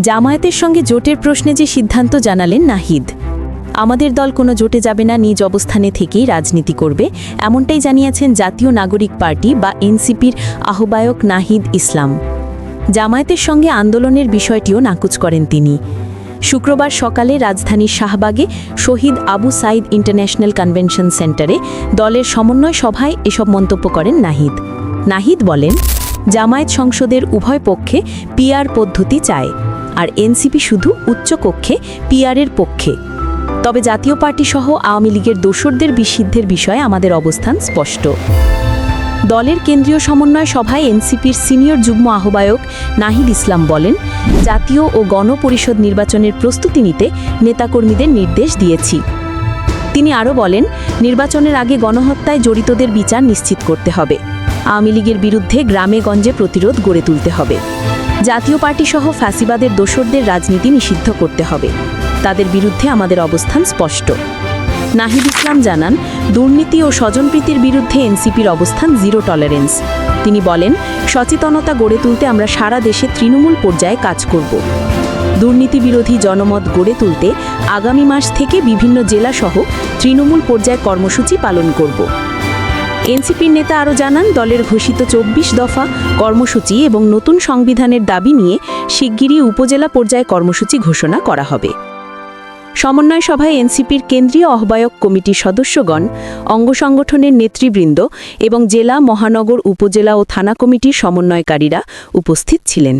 জামায়াতের সঙ্গে জোটের প্রশ্নে যে সিদ্ধান্ত জানালেন নাহিদ। আমাদের দল কোনো জোটে যাবে না, নিজ অবস্থানে থেকেই রাজনীতি করবে, এমনটাই জানিয়েছেন জাতীয় নাগরিক পার্টি বা এনসিপির আহ্বায়ক নাহিদ ইসলাম। জামায়াতের সঙ্গে আন্দোলনের বিষয়টিও নাকুচ করেন তিনি। শুক্রবার সকালে রাজধানীর শাহবাগে শহীদ আবু সাইদ ইন্টারন্যাশনাল কনভেনশন সেন্টারে দলের সমন্বয় সভায় এসব মন্তব্য করেন নাহিদ। নাহিদ বলেন, জামায়াত সংসদের উভয় পক্ষে পিআর পদ্ধতি চায়। আর এনসিপি শুধু উচ্চকক্ষে পিআরের পক্ষে। তবে জাতীয় পার্টি সহ আওয়ামী লীগের দোসরদের বিসিদ্ধের বিষয়ে আমাদের অবস্থান স্পষ্ট। দলের কেন্দ্রীয় সমন্বয় সভায় এনসিপির সিনিয়র যুগ্ম আহ্বায়ক নাহিদ ইসলাম বলেন, জাতীয় ও গণপরিষদ নির্বাচনের প্রস্তুতি নিতে নেতাকর্মীদের নির্দেশ দিয়েছি। তিনি আরও বলেন, নির্বাচনের আগে গণহত্যায় জড়িতদের বিচার নিশ্চিত করতে হবে। আওয়ামী লীগের বিরুদ্ধে গ্রামে গঞ্জে প্রতিরোধ গড়ে তুলতে হবে। জাতীয় পার্টি সহ ফ্যাসিবাদের দোসরদের রাজনীতি নিষিদ্ধ করতে হবে। তাদের বিরুদ্ধে আমাদের অবস্থান স্পষ্ট। নাহিদ ইসলাম জানান, দুর্নীতি ও স্বজনপ্রীতির বিরুদ্ধে এনসিপির অবস্থান জিরো টলারেন্স। তিনি বলেন, সচেতনতা গড়ে তুলতে আমরা সারা দেশে তৃণমূল পর্যায়ে কাজ করব। দুর্নীতি বিরোধী জনমত গড়ে তুলতে আগামী মাস থেকে বিভিন্ন জেলাসহ তৃণমূল পর্যায়ে কর্মসূচি পালন করব। এনসিপির নেতা আরও জানান, দলের ঘোষিত চব্বিশ দফা কর্মসূচি এবং নতুন সংবিধানের দাবি নিয়ে শিগগিরই উপজেলা পর্যায়ে কর্মসূচি ঘোষণা করা হবে। সমন্বয় সভায় এনসিপির কেন্দ্রীয় আহ্বায়ক কমিটির সদস্যগণ, অঙ্গ সংগঠনের নেতৃবৃন্দ এবং জেলা মহানগর উপজেলা ও থানা কমিটির সমন্বয়কারীরা উপস্থিত ছিলেন।